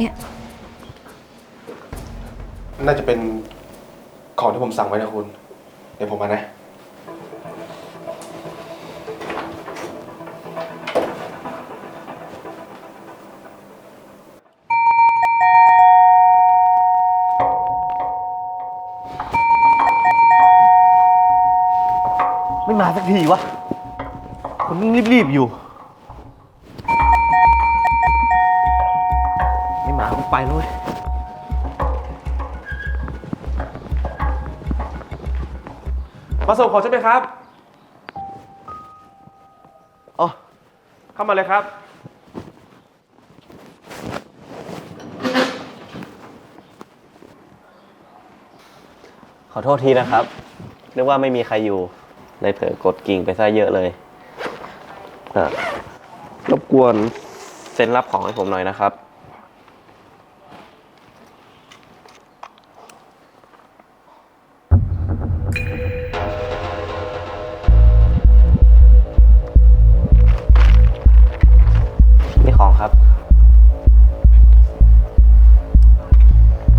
เนี่ย น่าจะเป็นของที่ผมสั่งไว้นะคุณ เดี๋ยวผมมานะ ไม่มาสักทีวะ คนนึงรีบๆอยู่ ไม่มาก็ไปเลยมาส่งของใช่ไหมครับ อ๋อ เข้ามาเลยครับ ขอโทษทีนะครับ นึกว่าไม่มีใครอยู่ เลยเผลอกดกิ่งไปซะเยอะเลยอ่อรบกวนเซ็นรับของให้ผมหน่อยนะครับ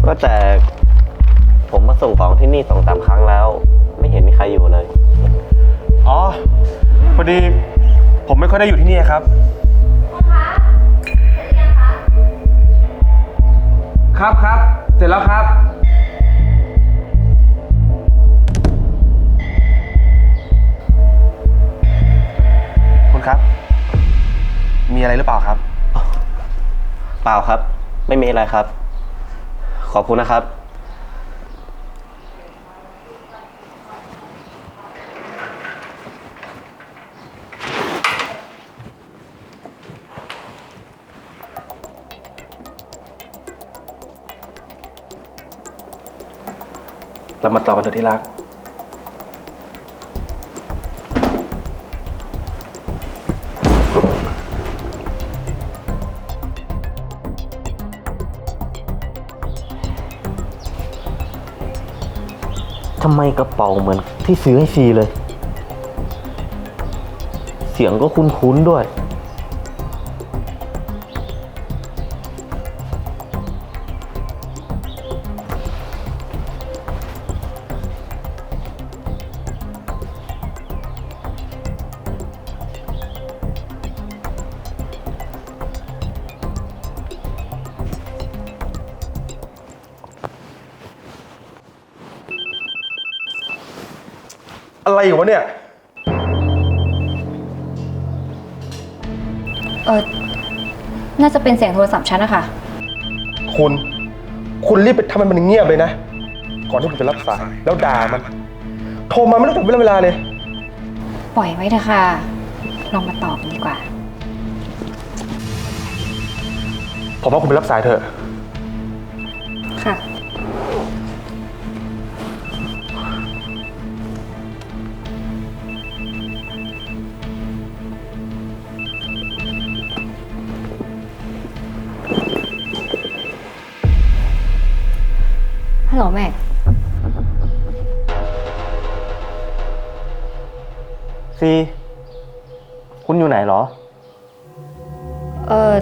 ว่าแต่ผมมาส่งของที่นี่สองสามครั้งแล้ว ไม่เห็นมีใครอยู่เลย อ๋อ พอดีผมไม่ค่อยได้อยู่ที่นี่ครับ ครับครับ เสร็จแล้วครับ คุณครับ มีอะไรหรือเปล่าครับ เปล่าครับ ไม่มีอะไรครับ ขอบคุณนะครับ เรามาต่อกันเถอะที่รัก ทำไมกระเป๋าเหมือนที่ซื้อให้ซีเลย เสียงก็คุ้นๆด้วย อะไรอยู่วะเนี่ย เออน่าจะเป็นเสียงโทรศัพท์ฉันนะคะ คุณ คุณรีบไปทำให้มันเงียบเลยนะ ก่อนที่ผมจะรับสายแล้วด่ามัน โทรมาไม่ต้องถึงเวลาเวลาเลย ปล่อยไว้เถอะค่ะ ลองมาตอบกันดีกว่า ผมว่าคุณไปรับสายเถอะค่ะ แม่ซี คุณอยู่ไหนเหรอ เออ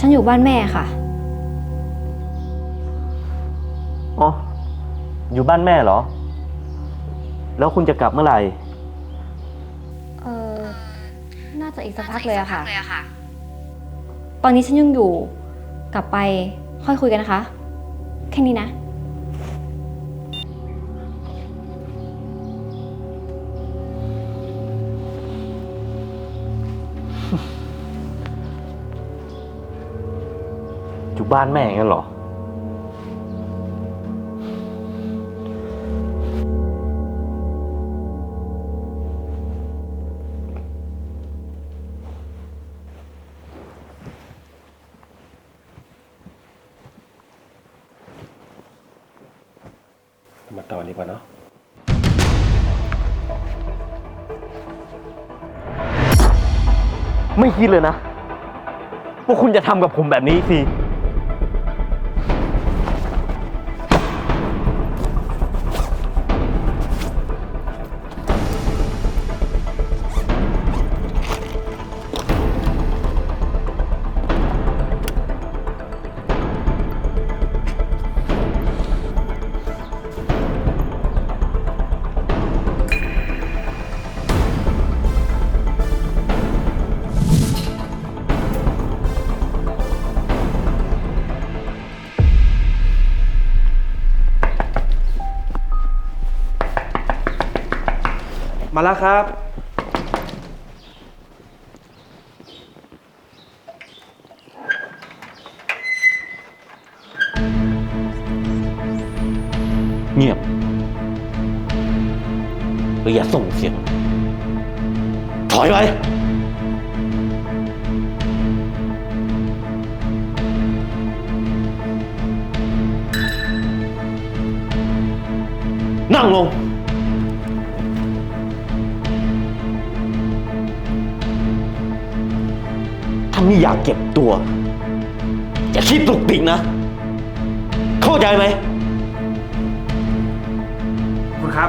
ฉันอยู่บ้านแม่ค่ะ อ๋อ อยู่บ้านแม่เหรอ แล้วคุณจะกลับเมื่อไหร่ เออน่าจะอีกสักพักเลยอะค่ะ ตอนนี้ฉันยังอยู่ กลับไปค่อยคุยกันนะคะ แค่นี้นะ บ้านแม่งั้นเหรอ มาต่อดีกว่าเนาะ ไม่คิดเลยนะ ว่าคุณจะทำกับผมแบบนี้สิ มาแล้วครับ เงียบหรืออย่าส่งเสียง ถอยไปนั่งลง ถ้าไม่อยากเก็บตัว อย่าคิดตุกติกนะ เข้าใจไหม คุณครับ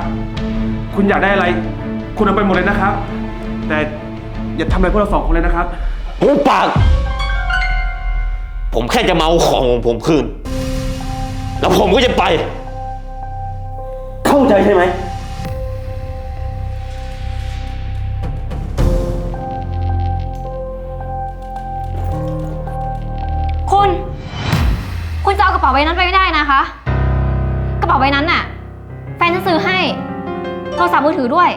คุณอยากได้อะไร คุณเอาไปหมดเลยนะครับ แต่อย่าทำอะไรพวกเราสองคนเลยนะครับ หูปาก ผมแค่จะมาเอาของของผมคืน แล้วผมก็จะไป เข้าใจใช่ไหม ใบนั้นไปไม่ได้นะคะ กระเป๋าใบนั้นน่ะ แฟนฉันซื้อให้ โทรศัพท์มือถือด้วย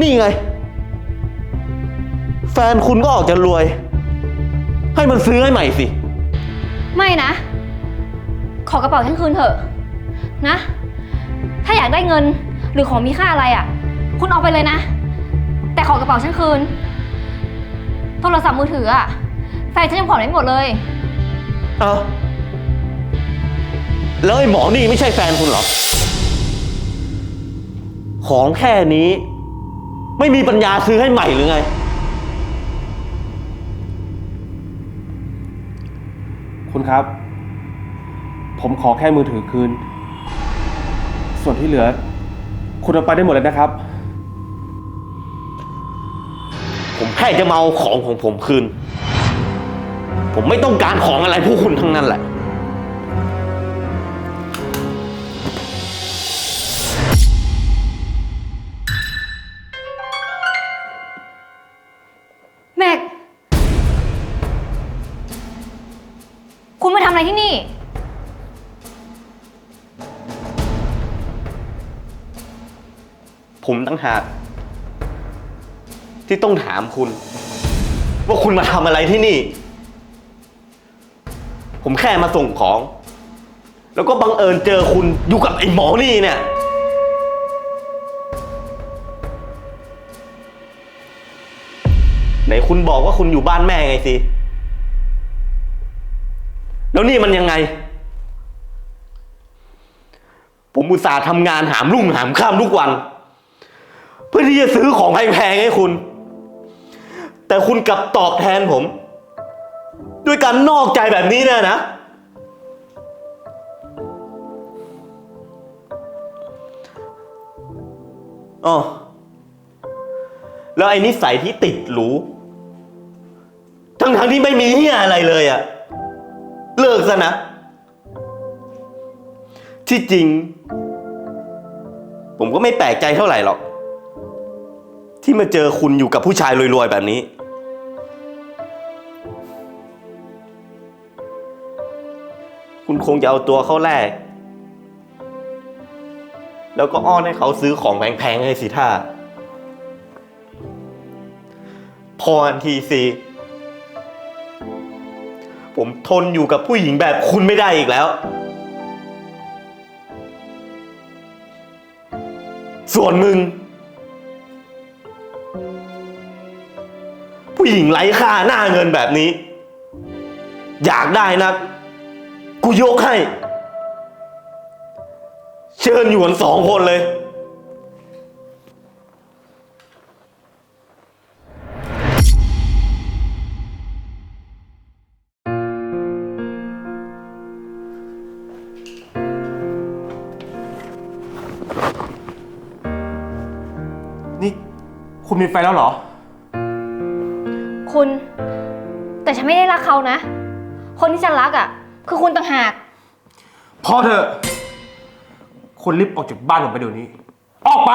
นี่ไง แฟนคุณก็ออกจะรวย ให้มันซื้อให้ใหม่สิ ไม่นะ ขอกระเป๋าฉันคืนเถอะ นะ ถ้าอยากได้เงินหรือของมีค่าอะไรอะ คุณเอาไปเลยนะ แต่ขอกระเป๋าฉันคืน โทรศัพท์มือถืออะ แฟนฉันยังผ่อนไม่หมดเลย เอาแล้วไอ้หมอนี่ไม่ใช่แฟนคุณเหรอ ของแค่นี้ ไม่มีปัญญาซื้อให้ใหม่หรือไง คุณครับ ผมขอแค่มือถือคืน ส่วนที่เหลือ คุณเอาไปได้หมดเลยนะครับ ผมแค่จะมาเอาของของผมคืน ผมไม่ต้องการของอะไรพวกคุณทั้งนั้นแหละ แม็ก คุณมาทำอะไรที่นี่ ผมตั้งหากที่ต้องถามคุณ ว่าคุณมาทำอะไรที่นี่ ผมแค่มาส่งของ แล้วก็บังเอิญเจอคุณอยู่กับไอ้หมอนี่เนี่ย ไหนคุณบอกว่าคุณอยู่บ้านแม่ไงสิ แล้วนี่มันยังไง ผมอุตส่าห์ทำงานหามรุ่งหามข้ามทุกวัน เพื่อที่จะซื้อของแพงๆให้คุณ แต่คุณกลับตอบแทนผม ด้วยการนอกใจแบบนี้เนี่ยนะ อ๋อ แล้วไอ้นิสัยที่ติดหรู ทั้งๆที่ไม่มีเหี้ยอะไรเลยอะเลิกซะนะ ที่จริง ผมก็ไม่แปลกใจเท่าไหร่หรอก ที่มาเจอคุณอยู่กับผู้ชายรวยๆแบบนี้ คุณคงจะเอาตัวเข้าแลกแล้วก็อ้อนให้เขาซื้อของแพงๆให้สิท่าพออันทีสิผมทนอยู่กับผู้หญิงแบบคุณไม่ได้อีกแล้ว ส่วนมึง ผู้หญิงไร้ค่าหน้าเงินแบบนี้ อยากได้นะกู ยกให้ เชิญอยู่กันสองคนเลย นี่ คุณมีแฟนแล้วเหรอ คุณ แต่ฉันไม่ได้รักเขานะ คนที่ฉันรักอะ คือคุณต่างหาก พอเถอะคุณรีบออกจากบ้านผมไปเดี๋ยวนี้ ออกไป